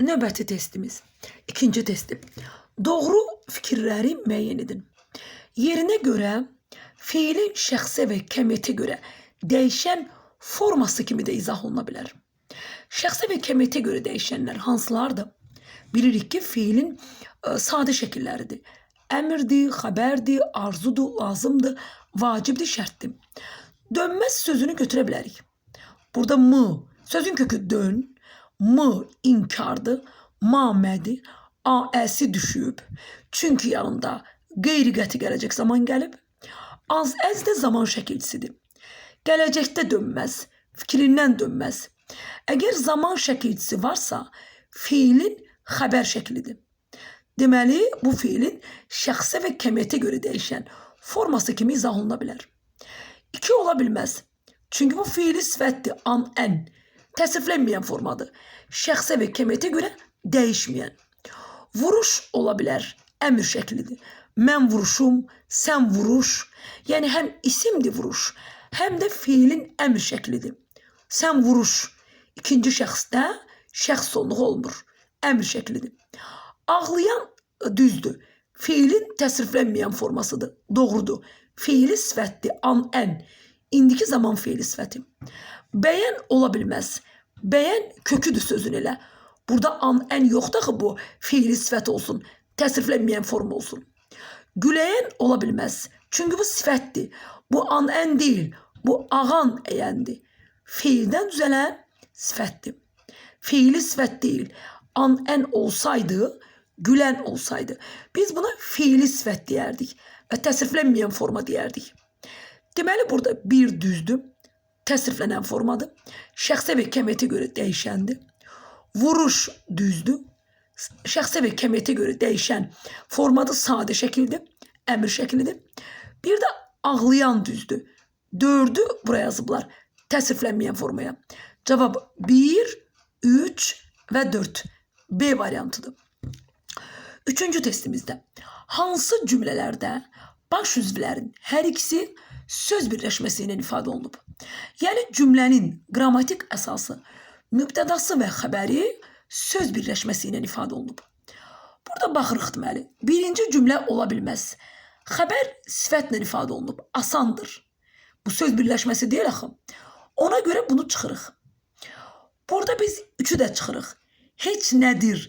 növbəti testimiz. İkinci testim. Doğru fikirləri müəyyən edin. Yerinə görə fiilin şəxsə və kəmiyyətə görə dəyişən forması kimi də izah oluna bilər. Şəxsə və kəmiyyətə görə dəyişənlər hansılardır? Bilirik ki, fiilin ə, sadə şəkilləridir. Əmrdir, xəbərdir, arzudur, lazımdır, vacibdir, şərtdir. Dönməz sözünü götürə bilərik. Burada mı sözün kökü dön, mı inkardır, mamədir, AS-i düşüb. Çünki yanında qeyri-qəti gələcək zaman gəlib. Az əz də zaman şəkilçisidir. Gələcəkdə dönməz, fikrindən dönməz. Əgər zaman şəkilçisi varsa, fiilin xəbər şəklidir. Deməli, bu fiilin şəxsə və kəmiyyətə görə dəyişən forması kimi izah oluna bilər. İki ola bilməz. Çünki bu fiili sifətdir, an, ən. Təsriflənməyən formadır. Şəxsə və kəmiyyətə görə dəyişməyən. Vuruş ola bilər, əmr şəklidir. Mən vuruşum, sən vuruş. Yəni həm isimdir vuruş, həm də fiilin əmr şəklidir. Sən vuruş ikinci şəxsdə şəxs sonluğu olmur. Əmr şəklidir. Ağlayan düzdür. Fiilin təsriflənməyən formasıdır. Doğrudur. Fiili sifətdir, an, ən. İndiki zaman fiili sifəti. Bəyən ola bilməz. Bəyən köküdür sözün elə. Burada an, ən yoxdur axı bu fiili sifət olsun. Təsriflənməyən forma olsun. Güləyən ola bilməz. Çünki bu sifətdir. Bu an, ən deyil. Bu ağan əyəndir. Fiildən düzələn sifətdir. Fiili sifət deyil. An, ən olsaydı, gülen olsaydı biz buna fiili sifət deyərdik və təsriflənməyən forma deyərdik. Deməli burada bir düzdür, təsriflənən formadır. Şəxsə və kəmiyyətə görə dəyişəndir. Vuruş düzdür. Şəxsə və kəmiyyətə görə dəyişən formadır, sadə şəkildir, əmr şəklidir. Bir də ağlayan düzdür. Dördü buraya yazıblar təsriflənməyən formaya. Cavab 1, 3 və 4. B variantıdır. Üçüncü testimizdə hansı cümlələrdə baş üzvlərin hər ikisi söz birləşməsi ilə ifadə olunub? Yəni cümlənin qrammatik əsası, mübtədası və xəbəri söz birləşməsi ilə ifadə olunub. Burada baxırıq deməli. Birinci cümlə ola bilməz. Xəbər sifətlə ifadə olunub. Asandır. Bu söz birləşməsi deyil axı. Ona görə bunu çıxırıq. Burada biz üçü də çıxırıq. Heç nədir?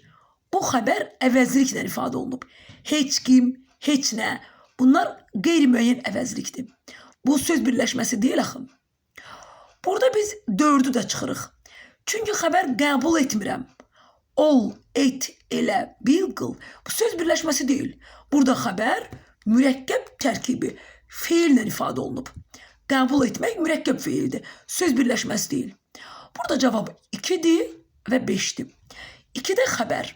Bu xəbər əvəzliklə ifadə olunub. Heç kim, heç nə. Bunlar qeyri-müəyyən əvəzlikdir. Bu söz birləşməsi deyil axı. Burada biz dördü də çıxırıq. Çünki xəbər qəbul etmirəm. Ol, et, elə, bil, qıl. Bu söz birləşməsi deyil. Burada xəbər mürəkkəb tərkibi feillə ifadə olunub. Qəbul etmək mürəkkəb feildir. Söz birləşməsi deyil. Burada cavab 2-dir və 5-dir. 2-də xəbər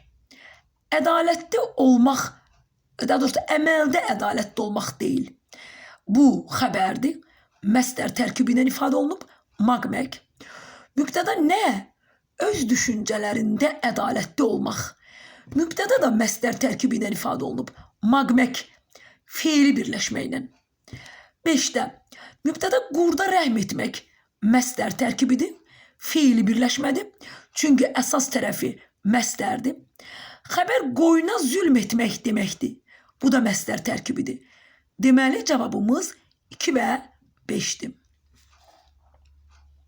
ədalətli olmaq, daha doğrusu əməldə ədalətli olmaq deyil. Bu xəbərdir. Məstər tərkibi ilə ifadə olunub. Maqmək. Mübtəda nə? Öz düşüncələrində ədalətli olmaq. Mübtəda da məstər tərkibi ilə ifadə olunub. Maqmək feili birləşməklə. 5-də mübtəda qurda rəhm etmək məstər tərkibidir. Feili birləşmədir. Çünki əsas tərəfi məstərdir. Xəbər qoyuna zülm etmək deməkdir. Bu da məstər tərkibidir. Deməli cavabımız 2 və 5-dir.